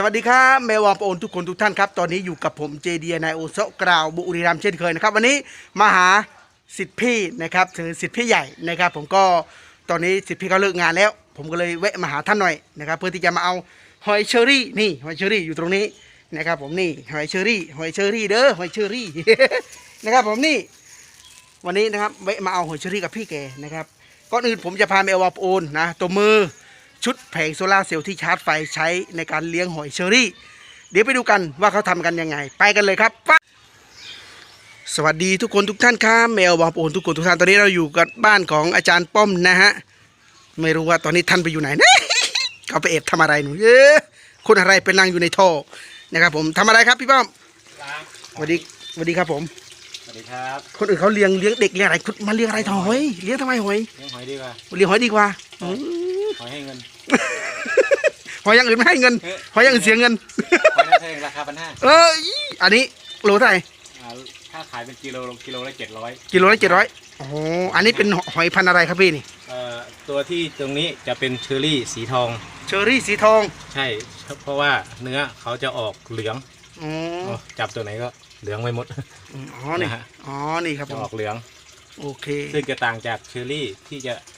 สวัสดีครับแมววอมโอนทุกคนทุกท่านครับ ตอนนี้อยู่กับผมเจเดียนายโอโซกราวบุรีรัมเช่นเคยนะครับ วันนี้มาหาสิทธิพี่นะครับถึงสิทธิพี่ใหญ่นะครับ ผมก็ตอนนี้สิทธิพี่เขาเลิกงานแล้ว ผมก็เลยแวะมาหาท่านหน่อยนะครับ เพื่อที่จะมาเอาหอยเชอรี่นี่หอยเชอรี่อยู่ตรงนี้นะครับ ผมนี่หอยเชอรี่หอยเชอรี่เด้อหอยเชอรี่นะครับ ผมนี่ วันนี้นะครับแวะมาเอาหอยเชอรี่กับพี่แกนะครับก่อนอื่นผมจะพาแมววอมโอนนะตัวมือ ชุดแผงโซลาร์เซลล์ที่ชาร์จไฟใช้ในการเลี้ยงหอยเชอรี่ เดี๋ยวไปดูกันว่าเขาทำกันยังไง ไปกันเลยครับไปสวัสดีทุกคนทุกท่านครับแมวบอมโอนทุกคนทุกท่านตอนนี้เราอยู่กับบ้านของอาจารย์ป้อมนะฮะไม่รู้ว่าตอนนี้ท่านไปอยู่ไหนนะเขาไปเอบทำอะไรหนูเยอะคนอะไรเป็นนางอยู่ในท่อนะครับผมทำอะไรครับพี่ป้อมสวัสดีสวัสดีครับผมสวัสดีครับ คนอื่นเขาเลี้ยงเลี้ยงเด็กเลี้ยงอะไรคุณมาเลี้ยงอะไรทำหอยเลี้ยงทำไมหอยเลี้ยงหอยดีกว่าเลี้ยงหอยดีกว่า อืมหอยให้เงิน หอยอย่างอื่นไม่ให้เงินเอ๊ะหอยอย่างอื่นเสียเงินหอยนางรมราคาพันห้าเอออีอันนี้โลเท่าไหร่ถ้าขายเป็นกิโลกิโลละเจ็ดร้อยกิโลละเจ็ดร้อยโอ้โหอันนี้เป็นหอยพันธุ์อะไรครับพี่นี่ตัวที่ตรงนี้จะเป็นเชอร์รี่สีทอง เชอรี่สีทองใช่ เพราะว่าเนื้อเขาจะออกเหลืองอ๋ออ๋อจับตัวไหนก็เหลืองไปหมด อ๋อนี่นะฮะ อ๋อนี่ครับผจะมออกเหลือง โอเค ซึ่งจะต่างจากเชอร์รี่ที่จะเ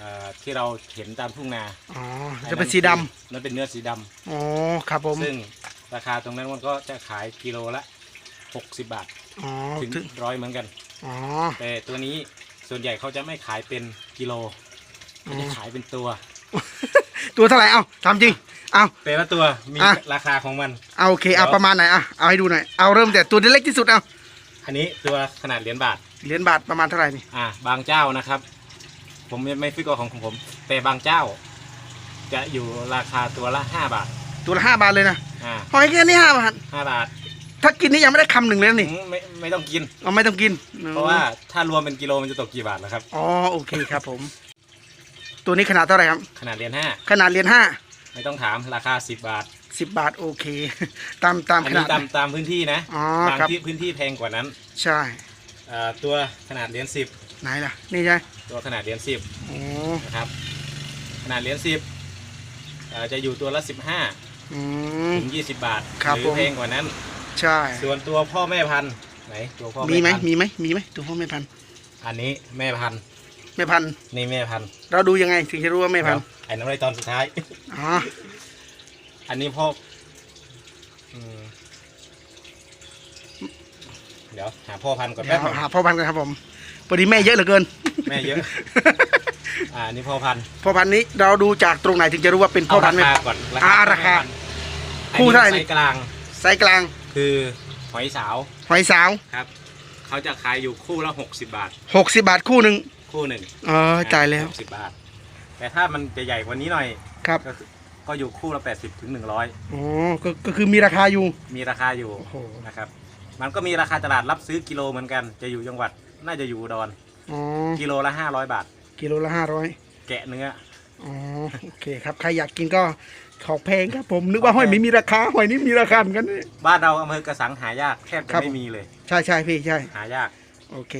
อ่อที่เราเห็นตามทุ่งนาอ๋อจะเป็นสีดนั่นเป็นเนื้อสีดำำอ๋อครับผมซึ่งราคาตรงนั้นมันก็จะขายกิโลละ 60 บาทอ๋อถึงถึงร้อยเหมือนกัน อ๋อแต่ตัวนี้ส่วนใหญ่เขาจะไม่ขายเป็นกิโลอ๋อเขาจะขายเป็นตัว ตัวเท่าไหร่เอ้าทำจริงเอา แต่ละตัวมีอะ ราคาของมัน เอาโอเคเอาประมาณไหนอะเอาให้ดูหน่อยเอาเริ่มแต่ตัวเล็กที่สุดเอาอันนี้ตัวขนาดเหรียญบาท เหรียญบาทประมาณเท่าไหร่นี่อ่าบางเจ้านะครับ ผมไม่ไม่ฟิกเอาของของผม แต่บางเจ้า จะอยู่ราคาตัวละ5บาทตัวละห้าบาทเลยนะอ่าหอยแค่นี้ห้าบาท ห้าบาทถ้ากินนี่ยังไม่ได้คำหนึ่งเลยนะนี่อืมไม่ไม่ต้องกิน เอาไม่ต้องกินเพราะว่าถ้ารวมเป็นกิโลมันจะตกกี่บาทล่ะครับ อ๋อโอเคครับผม ตัวนี้ขนาดเท่าไหร่ครับ ขนาดเหรียญห้าขนาดเหรียญห้าไม่ต้องถามราคา10บาทสิบบาทโอเค ตามตามอันขนี้นาดตามตามพื้นที่นะอ๋อบางครับ ที่พื้นที่แพงกว่านั้นใช่ อ่าตัวขนาดเหรียญสิบไหนล่ะ นี่ใช่ ตัวขนาดเหรียญสิบโอ้นะครับ ขนาดเหรียญสิบจะอยู่ตัวละ15อืม ถึง20บาทครับหรืผม แพงกว่านั้น ใช่ ส่วนตัวพ่อแม่พันธุ์ไหนตัวพ่อมีไหมแพันธุ์มีไหมมีไหมตัวพ่อแม่พันธุ์อันนี้แม่พันธุ์แม่พันธุ์นี่แม่พันธุ์เราดูยังไงถึงจะรู้ว่าแม่พันธุ์เดี๋ยวไอ้น้ำไรตอนสุดท้าย อ๋ออันนี้พ่ออืมเดี๋ยวหาพ่อพันธุ์ก่อนเดี๋แป๊ยวบนึงหาพ่อพันธุ์กันครับผมพอดีแม่เยอะเหลือเกิน แม่เยอะ อ่าอันนี้พ่อพันธุ์พ่อพันธุ์นี้เราดูจากตรงไหนถึงจะรู้ว่าเป็นพ่อเอาพัรานธุ์แม่คาพันธุ์ก่อนอ่าราคาพ่อพันธุ์คู่เท่าไหร่อันนี่นี้ไซส์กลางไซส์กลางคือหอยสาวหอยสาวครับ เขาจะขายอยู่คู่ละ 60 บาทหกสิบบาทคู่หนึ่งคู่หนึ่งอ๋อจ่ายแล้วสิบบาท แต่ถ้ามันจะใหญ่กว่านี้หน่อย ครับก็คือก็อยู่คู่ละ 80ถึง100 อ๋อก็ก็คือมีราคาอยู่ มีราคาอยู่โอ้โห นะครับ มันก็มีราคาตลาดรับซื้อกิโลเหมือนกัน จะอยู่จังหวัดน่าจะอยู่อุดร อ๋อกิโลละ500บาท กิโลละห้าร้อยแกะเนื้อ อ๋อโอเคครับใครอยากกินก็ของแพงครับผมนึกว่าหอยไม่มีราคาหอยนี่มีราคาเหมือนกันนี่บ้านเราอำเภอกระสังหายากแทบจะครับไม่มีเลย ใช่ใช่พี่ใช่หายาก โอเค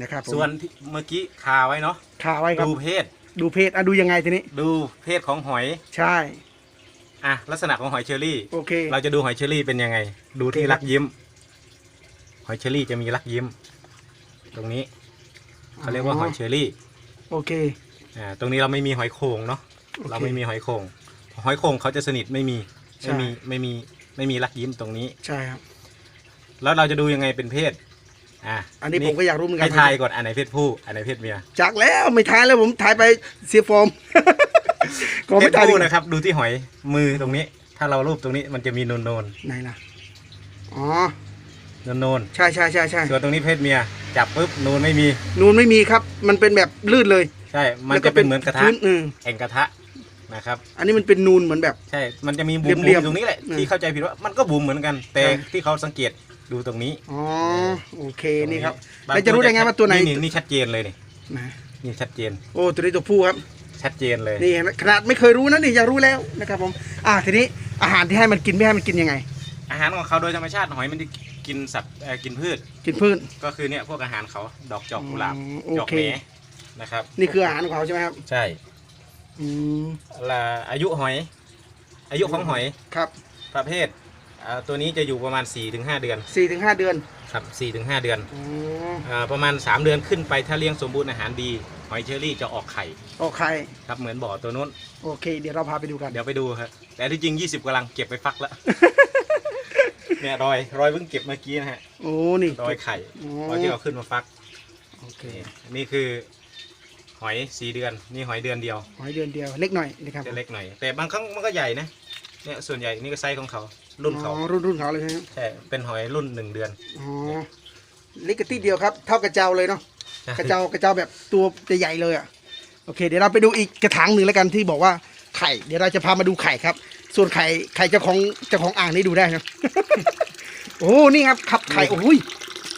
นะครับผมส่วนที่เมื่อกี้คาไว้เนาะขาไว้ครับดูเพศ ดูเพจอะดูยังไงทีนี้ ดูเพศของหอยใช่อะลักษณะของหอยเชอรี่ โอเค เราจะดูหอยเชอรี่เป็นยังไง ดูที่โอเคครับรักยิ้ม หอยเชอรี่จะมีรักยิ้ม ตรงนี้ เขาเรียกว่าหอยเชอรี่โอเคอ่าตรงนี้เราไม่มีหอยโข่งเนาะโอเคเราไม่มีหอยโข่งหอยโข่งเขาจะสนิทไม่มีใช่ ไม่มีไม่มีไม่มีรักยิ้มตรงนี้ ใช่ครับ แล้วเราจะดูยังไงเป็นเพศอ่าอันนี้ผมก็อยากรู้เหมือนกัให้ทายก่อนอันไหนเพศผู้อันไหนเพศเมียจากแล้วไม่ทายแล้วผมถ่ายไปเสียฟอร์ม ก็เพไม่ศทายดีผู้กว่านะครับ ดูที่หอยมือตรงนี้ ถ้าเรารูปตรงนี้มันจะมีนูนนูนไหนล่ะ อ๋อ นูนนูนใช่ใช่ใช่ใช่ส่วนตรงนี้เพศเมีย จับปุ๊บนูนไม่มี นูนไม่มีครับ มันเป็นแบบลื่นเลย ใช่ มันจะเป็นเหมือนกระทะพื้นอืมแอ่งกระทะนะครับ อันนี้มันเป็นนูนเหมือนแบบ ใช่ มันจะมีบุ๋มเรียบๆ ๆตรงนี้แหละอืมที่เข้าใจผิดว่ามันก็บุ๋มเหมือนกัน แต่ใช่ที่เขาสังเกตดูตรงนี้อ๋อโอเคนี่ครับบางแล้วจะรู้ได้ไงว่าตัวไหนนี่นี่ชัดเจนเลยนี่นะนี่ชัดเจน โอ้ตัวนี้ตัวผู้ครับ ชัดเจนเลยนี่ขนาดไม่เคยรู้นะนี่อยากรู้แล้วนะครับผมอ่าทีนี้อาหารที่ให้มันกินไม่ให้มันกินยังไง อาหารของเขาโดยธรรมชาติหอยมันจะ กินสัตว์เอ่อกินพืช กินพืช ก็คือเนี่ยพวกอาหารเขาดอกจอกกุหลาบอืมจอกโอเคแหนนะครับ นี่คืออาหารของเขาใช่ไหมครับ ใช่อืม ละอายุหอย อายุของหอยครับประเภทอ่าตัวนี้จะอยู่ประมาณ 4-5 เดือนสี่ถึงห้าเดือนครับ4-5 เดือนอ๋ออ่าประมาณ 3 เดือนขึ้นไปถ้าเลี้ยงสมบูรณ์อาหารดี หอยเชอรี่จะออกไข่โอเค ครับเหมือนบ่อตัวนู้น โอเค เดี๋ยวเราพาไปดูกัน เดี๋ยวไปดูครับแต่ที่จริง 20กำลังเก็บไปฟักแล้ว เนี่ยรอยรอยเพิ่งเก็บเมื่อกี้นะฮะโอ้นี่รอยไข่อ๋อรอยที่เอาขึ้นมาฟักโอเคนี่นี่คือ หอยสีเดือน นี่หอยเดือนเดียวหอยเดือนเดียวเล็กหน่อยนะครับจะเล็กหน่อย แต่บางครั้งมันก็ใหญ่นะเนี่ยส่วนใหญ่นี่ก็ไซส์ของเขา รุ่นเขาอ๋อรุ่นรุ่นเขาเลยครับใช่เป็นหอยรุ่นหนึ่งเดือนอ๋อเล็กกระติดเดียวครับ เท่ากระเจ้าเลยเนาะกระเจ้ากระเจ้าแบบตัวใหญ่ๆเลยอะโอเค เดี๋ยวเราไปดูอีกกระถางหนึ่งแล้วกันที่บอกว่าไข่ เดี๋ยวเราจะพามาดูไข่ครับ ส่วนไข่ไข่เจ้าของเจ้าของอ่างนี่ดูได้ครับโอ้นี่ครับขับไข่โอ้ย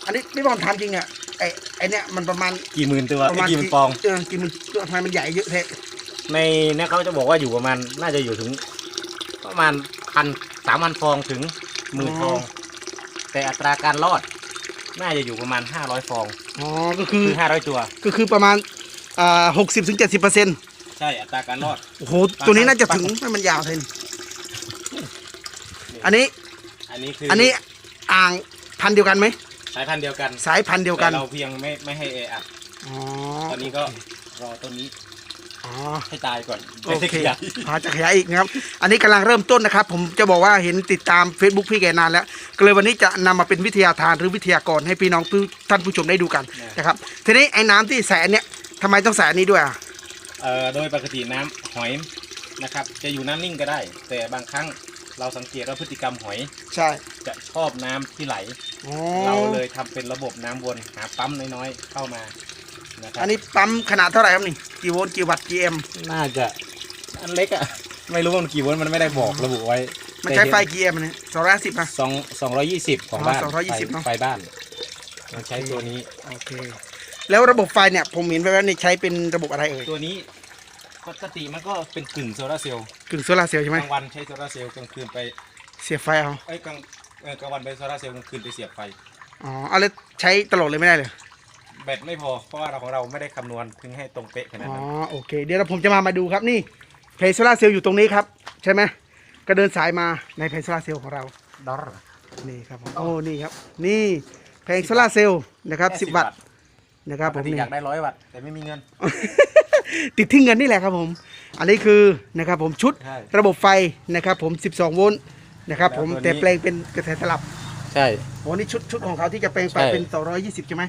อันนี้ไม่บอกทำจริงอะไอไอเนี้ยมันประมาณกี่หมื่นตัวประมาณไอ้กี่หมื่นฟอง เออกี่หมันตัวทำไมมันใหญ่เยอะแท้ในเนี่ยเขาจะบอกว่าอยู่ประมาณน่าจะอยู่ถึง ประมาณพันสามพันฟองถึงหมื่นฟอง แต่อัตราการรอด น่าจะอยู่ประมาณห้าร้อยฟอง อ๋อก็คือคือห้าร้อยตัว ก็คือประมาณอ่าหกสิบถึงเจ็ดสิบเปอร์เซ็นต์ใช่อัตราการรอด โอ้โหตัวนี้น่าจะถึงให้มันยาวเทน อันนี้อันนี้คืออัอันนี้อ่างพันธุ์เดียวกันไหมสายพันธุ์เดียวกันสายพันธุ์เดียวกันแต่เราเพียงไม่ไม่ให้เออัดอ๋อตอนนี้ก็รอต้นนี้อ๋อให้ตายก่อนโอไม่เคได้ขยายอาจะขยายอีกนะครับ อันนี้กำลังเริ่มต้นนะครับ ผมจะบอกว่าเห็นติดตาม Facebook พี่แกนานแล้วก็เลยวันนี้จะนำมาเป็นวิทยาทานหรือวิทยากรให้พี่น้องผู้ท่านผู้ชมได้ดูกันนะครับทีนี้ไอ้น้ำที่แสนเนี่ยทำไมต้องแสนนี้ด้วยอะเอ่อโดยปกติน้ำหอยนะครับ จะอยู่น้ำนิ่งก็ได้ แต่บางครั้ง เราสังเกตว่าพฤติกรรมหอยใช่จะชอบน้ำที่ไหล อ๋อเราเลยทำเป็นระบบน้ำวนหาปั๊มน้อยๆเข้ามานะครัอันนี้ปั๊มขนาดเท่าไหร่ครับนี่กี่โวลต์กี่วัตต์กี่แอมป์น่าจะอันเล็กอะไม่รู้ว่ามันกี่โวลต์มันไม่ได้บอกระบุไว้มันใช้ไฟกี่แอมป์เนี่ยสองร้อยสิบนะสองสองร้อยยี่สิบของบ้านอ๋อ220ไฟเนอะ ไฟบ้านมันใช้ตัวนี้ โอเค แล้วระบบไฟเนี่ยผมเห็นไปว่านี่ใช้เป็นระบบอะไรเอ่ยตัวนี้ ปกติมันก็เป็นกึ่งโซลาร์เซลล์กึ่งโซลาร์เซลล์ใช่กไหมลางวันใช้โซลาร์เซลล์กลางคืนไปเสียบไฟเอาเอ้ยกลางเอ่อกลางวันไปโซลาร์เซลล์กลางคืนไปเสียบไฟ อ๋อเอาแล้วใช้ตลอดเลยไม่ได้เลยแบตไม่พอเพราะว่าเราของเราไม่ได้คำนวณถึงให้ตรงเป๊ะขนาดอ๋อนั้นโอเค เดี๋ยวเราผมจะมามาดูครับนี่เพลโซลาเซลล์อยู่ตรงนี้ครับ ใช่ไหมก็เดินสายมาในเพลโซลาเซลล์ของเรา ดอลนี่ครับผมโอ้นี่ครับ นี่เพลงโซลาเซลล์นะครับสิบวัตต์นะครับปผกมตินี่อยากได้ร้อยวัตต์แต่ไม่มีเงิน ติดที่เงินนี่แหละครับผม อันนี้คือนะครับผมชุดใช่ ระบบไฟนะครับผม 12 โวลต์นะครับผมแล้วตัวนี้แต่แปลงเป็นกระแสสลับใช่ โอ้นี่ชุดชุดของเขาที่จะแปลงไปใช่ เป็น 220 ใช่ไหม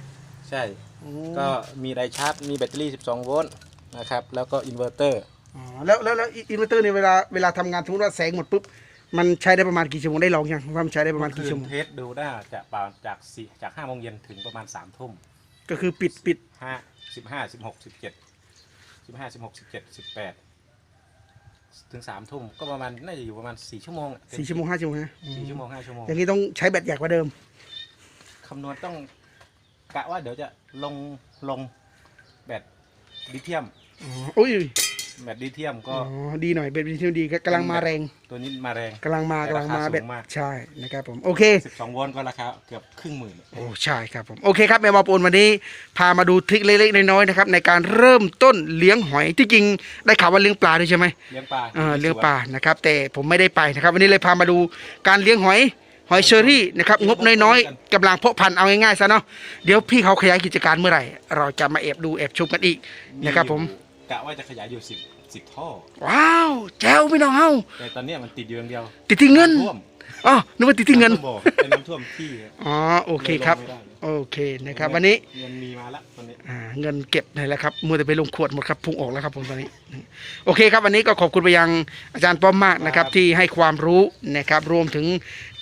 ใช่ โอ้ก็มีไดชาร์จ มีแบตเตอรี่ 12 โวลต์นะครับ แล้วก็อินเวอร์เตอร์ อ๋อแล้วแล้วแล้วอินเวอร์เตอร์เนี่ยเวลาเวลาทำงานสมมติว่าแสงหมดปุ๊บ มันใช้ได้ประมาณกี่ชั่วโมงได้ลองยังว่ามันใช้ได้ประมาณกี่ชั่วโมง เทสดูได้จากปาจากสี่จาก5โมงเย็นถึงประมาณ3ทุ่มก็คือปิดปิด 5 15 16 17 15 16 17 18ถึง3ทุ่มก็ประมาณน่าจะอยู่ประมาณ4ชั่วโมงอะสี่ชั่วโมงห้าชั่วโมงฮะสี่ชั่วโมง5ชั่วโมงอย่างนี้ต้องใช้แบตใหญ่กว่าเดิม คำนวณต้องกะว่าเดี๋ยวจะลงลงแบตลิเธียม อ๋ออุ้ย แบตลิเธียมอ๋ก็อดีหน่อยเป็นวิธีที่ดีก็กำลังมาแรงตัวนี้มาแรงกำลังมาแต่กำลังมาราคาแบตสูงมากใช่นะครับผมโอเค12โวลต์ก็ราคาเกือบครึ่งหมื่นโอ้ใช่ครับผมโอเคครับแมวบอปูนวันนี้พามาดูทริคเล็กๆน้อยๆนะครับในการเริ่มต้นเลี้ยงหอยที่จริงได้ข่าวว่าเลี้ยงปลาด้วยใช่ไหมเลี้ยงปลาเออเลี้ยงปลานะครับแต่ผมไม่ได้ไปนะครับวันนี้เลยพามาดูการเลี้ยงหอยหอยเชอรี่นะครับงบน้อยๆกำลังเพาะพันธุ์เอาง่ายๆซะเนาะเดี๋ยวพี่เขาขยายกิจการเมื่อไหร่ เราจะมาแอบดูแอบชมกันอีกนะครับผม กะว่าจะขยายอยู่สิบสิบท่อ ว้าวแจ๋วพี่น้องเฮาแต่ตอนเนี้ยมันติดอยู่อย่างเดียวติดที่เงินท่วมอ๋อนึกว่าติดที่เงินำท่วมบ่อเป็นน้ำท่วมที่อ๋อโอเคครับลงไม่ได้เลย โอเคนะครับวันนี้เงินมีมาแล้วตอนนี้อ่าเงินเก็บไหนแล้วครับมัวแต่ไปลงขวดหมดครับพุ่งออกแล้วครับผมตอนนี้ โอเคครับวันนี้ก็ขอบคุณไปยังอาจารย์ป้อมมากนะครับ ที่ให้ความรู้นะครับรวมถึง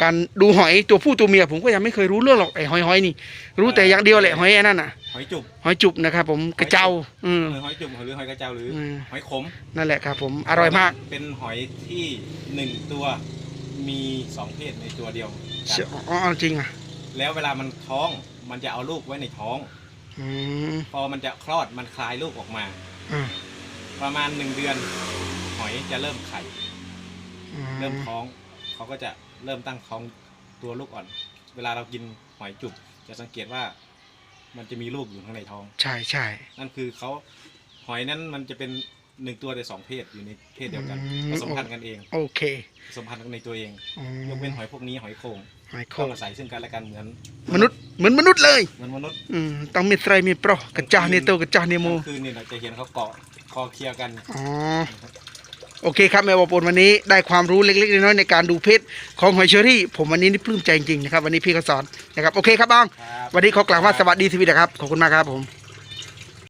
การดูหอยตัวผู้ตัวเมียผมก็ยังไม่เคยรู้เรื่องหรอกไอ้หอยหอยนี่ รู้แต่อย่างเดียวแหละหอยไอ้นั่นน่ะหอยจุบหอยจุบนะครับ ผมกระเจ้าอืมหรือหอยจุบหรือหอยกระเจ้าหรืออมหอยขมนั่นแหละครับ ผมอร่อยมาก เป็นหอยที่หนึ่งตัวมีสองเพศในตัวเดียวกันเชื่ออ๋อเอาจริงอะ แล้วเวลามันท้องมันจะเอาลูกไว้ในท้อง อืมพอมันจะคลอดมันคลายลูกออกมา อ่าประมาณหนึ่งเดือน หอยจะเริ่มไข่ อืมเริ่มท้องเขาก็จะเริ่มตั้งท้องตัวลูกอ่อน เวลาเรากินหอยจุบจะสังเกตว่า มันจะมีลูกอยู่ข้างในท้อง ใช่ใช่นั่นคือเขาหอยนั้นมันจะเป็น หนึ่งตัวแต่สองเพศอยู่ในเพศเดียวกันอืม ผสมพันธุ์กันเองโอเคผสมพันธุ์กันในตัวเองอ๋ยอกเว้นหอยพวกนี้หอยโข่งหอยโคต้องงอาศัยซึ่งกันและกันเหมือนมนุษย์เหมือนมนุษย์เลยเหมือนมนุษย์อืมต้องมีไตรมีโปรกระจาเนโตกระจาเนโม กลางคืนนี่เราจะเห็นเขาเกาะคอเคลียร์กัน อ๋อโอเคครับแม่บอปนวันนี้ได้ความรู้เล็กๆน้อยๆในการดูเพศของหอยเชอรี่ ผมวันนี้นี่ปลื้มใจจริงๆนะครับวันนี้พี่ก็สอนนะครับโอเคครับบ้างครับ วันนี้ขอกล่าวว่าสวัสดีทีวีนะครับขอบคุณมากครับผม